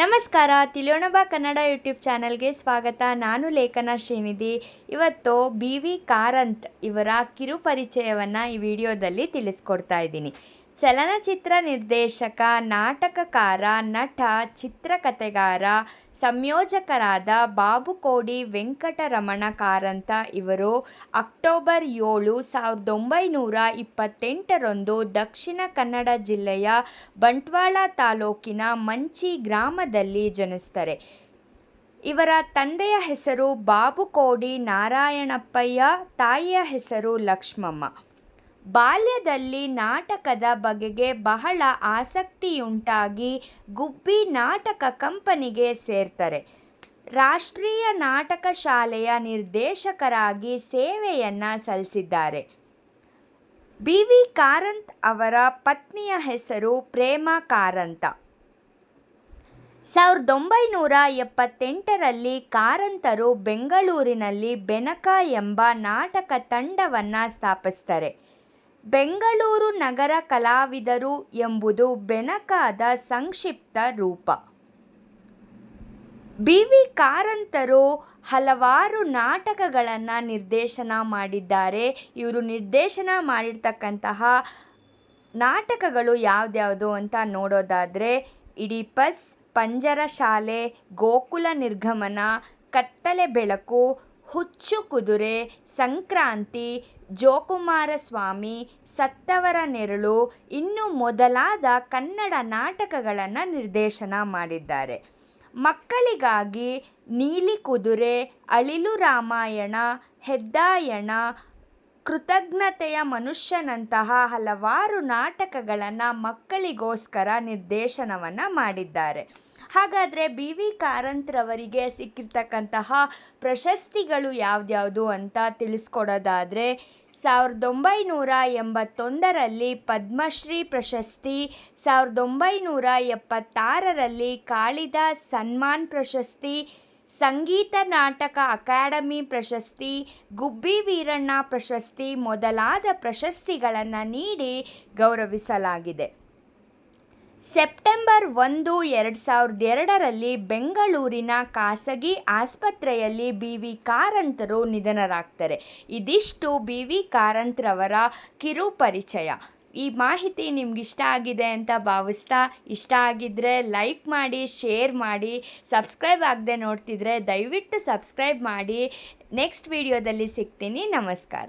ನಮಸ್ಕಾರ, ತಿಳಿಯೋಣಬ ಕನ್ನಡ ಯೂಟ್ಯೂಬ್ ಚಾನಲ್ಗೆ ಸ್ವಾಗತ. ನಾನು ಲೇಖನ ಶ್ರೀನಿಧಿ. ಇವತ್ತು ಬಿ ವಿ ಕಾರಂತ್ ಇವರ ಕಿರುಪರಿಚಯವನ್ನು ಈ ವಿಡಿಯೋದಲ್ಲಿ ತಿಳಿಸ್ಕೊಡ್ತಾ ಇದ್ದೀನಿ. ಚಲನಚಿತ್ರ ನಿರ್ದೇಶಕ, ನಾಟಕಕಾರ, ನಟ ಚಿತ್ರಕಥೆಗಾರ ಸಂಯೋಜಕರಾದ ಬಾಬುಕೋಡಿ ವೆಂಕಟರಮಣ ಕಾರಂತ ಇವರು ಅಕ್ಟೋಬರ್ ಏಳು, ಸಾವಿರದ ಒಂಬೈನೂರ ಇಪ್ಪತ್ತೆಂಟರಂದು ದಕ್ಷಿಣ ಕನ್ನಡ ಜಿಲ್ಲೆಯ ಬಂಟ್ವಾಳ ತಾಲೂಕಿನ ಮಂಚಿ ಗ್ರಾಮದಲ್ಲಿ ಜನಿಸ್ತಾರೆ ಇವರ ತಂದೆಯ ಹೆಸರು ಬಾಬುಕೋಡಿ ನಾರಾಯಣಪ್ಪಯ್ಯ, ತಾಯಿಯ ಹೆಸರು ಲಕ್ಷ್ಮಮ್ಮ. ಬಾಲ್ಯದಲ್ಲಿ ನಾಟಕದ ಬಗೆಗೆ ಬಹಳ ಆಸಕ್ತಿಯುಂಟಾಗಿ ಗುಬ್ಬಿ ನಾಟಕ ಕಂಪನಿಗೆ ಸೇರ್ತಾರೆ. ರಾಷ್ಟ್ರೀಯ ನಾಟಕ ಶಾಲೆಯ ನಿರ್ದೇಶಕರಾಗಿ ಸೇವೆಯನ್ನ ಸಲ್ಲಿಸಿದ್ದಾರೆ. ಬಿ. ವಿ. ಕಾರಂತ್ ಅವರ ಪತ್ನಿಯ ಹೆಸರು ಪ್ರೇಮ ಕಾರಂತ. ಸಾವಿರದ ಒಂಬೈನೂರ ಎಪ್ಪತ್ತೆಂಟರಲ್ಲಿ ಕಾರಂತರು ಬೆಂಗಳೂರಿನಲ್ಲಿ ಬೆನಕ ಎಂಬ ನಾಟಕ ತಂಡವನ್ನು ಸ್ಥಾಪಿಸ್ತಾರೆ. ಬೆಂಗಳೂರು ನಗರ ಕಲಾವಿದರು ಎಂಬುದು ಬೆನಕಾದ ಸಂಕ್ಷಿಪ್ತ ರೂಪ. ಬಿ ವಿ ಕಾರಂತರು ಹಲವಾರು ನಾಟಕಗಳನ್ನು ನಿರ್ದೇಶನ ಮಾಡಿದ್ದಾರೆ. ಇವರು ನಿರ್ದೇಶನ ಮಾಡಿರ್ತಕ್ಕಂತಹ ನಾಟಕಗಳು ಯಾವ್ದ್ಯಾವುದು ಅಂತ ನೋಡೋದಾದರೆ, ಇಡೀಪಸ್ ಪಂಜರ ಶಾಲೆ ಗೋಕುಲ ನಿರ್ಗಮನ, ಕತ್ತಲೆ ಬೆಳಕು ಹುಚ್ಚು ಕುದುರೆ, ಸಂಕ್ರಾಂತಿ ಜೋಕುಮಾರಸ್ವಾಮಿ ಸತ್ತವರ ನೆರಳು, ಇನ್ನು ಮೊದಲಾದ ಕನ್ನಡ ನಾಟಕಗಳನ್ನು ನಿರ್ದೇಶನ ಮಾಡಿದ್ದಾರೆ. ಮಕ್ಕಳಿಗಾಗಿ ನೀಲಿ ಕುದುರೆ, ಅಳಿಲು ರಾಮಾಯಣ, ಹೆದ್ದಾಯಣ ಕೃತಜ್ಞತೆಯ ಮನುಷ್ಯನಂತಹ ಹಲವಾರು ನಾಟಕಗಳನ್ನು ಮಕ್ಕಳಿಗೋಸ್ಕರ ನಿರ್ದೇಶನವನ್ನು ಮಾಡಿದ್ದಾರೆ. ಹಾಗಾದರೆ ಬಿ ವಿ ಕಾರಂತ್ರವರಿಗೆ ಸಿಕ್ಕಿರ್ತಕ್ಕಂತಹ ಪ್ರಶಸ್ತಿಗಳು ಯಾವ್ದ್ಯಾವುದು ಅಂತ ತಿಳಿಸ್ಕೊಡೋದಾದರೆ ಸಾವಿರದ ಒಂಬೈನೂರ ಎಂಬತ್ತೊಂದರಲ್ಲಿ ಪದ್ಮಶ್ರೀ ಪ್ರಶಸ್ತಿ ಸಾವಿರದ ಒಂಬೈನೂರ ಎಪ್ಪತ್ತಾರರಲ್ಲಿ ಕಾಳಿದಾಸ್ ಸನ್ಮಾನ್ ಪ್ರಶಸ್ತಿ ಸಂಗೀತ ನಾಟಕ ಅಕಾಡೆಮಿ ಪ್ರಶಸ್ತಿ, ಗುಬ್ಬಿ ವೀರಣ್ಣ ಪ್ರಶಸ್ತಿ ಮೊದಲಾದ ಪ್ರಶಸ್ತಿಗಳನ್ನು ನೀಡಿ ಗೌರವಿಸಲಾಗಿದೆ. ಸೆಪ್ಟೆಂಬರ್ ಒಂದು, ಎರಡು ಸಾವಿರದ ಎರಡರಲ್ಲಿ ಬೆಂಗಳೂರಿನ ಖಾಸಗಿ ಆಸ್ಪತ್ರೆಯಲ್ಲಿ ಬಿ ವಿ ಕಾರಂತರು ನಿಧನರಾಗ್ತಾರೆ. ಇದಿಷ್ಟು ಬಿ ವಿ ಕಾರಂತ್ರವರ ಕಿರು ಪರಿಚಯ ಈ ಮಾಹಿತಿ ನಿಮ್ಗೆ ಇಷ್ಟ ಆಗಿದೆ ಅಂತ ಭಾವಿಸ್ತಾ, ಇಷ್ಟ ಆಗಿದ್ರೆ ಲೈಕ್ ಮಾಡಿ ಶೇರ್ ಮಾಡಿ ಸಬ್ಸ್ಕ್ರೈಬ್ ಆಗದೆ ನೋಡ್ತಿದ್ರೆ ದಯವಿಟ್ಟು ಸಬ್ಸ್ಕ್ರೈಬ್ ಮಾಡಿ. ನೆಕ್ಸ್ಟ್ ವಿಡಿಯೋದಲ್ಲಿ ಸಿಗ್ತೀನಿ. ನಮಸ್ಕಾರ.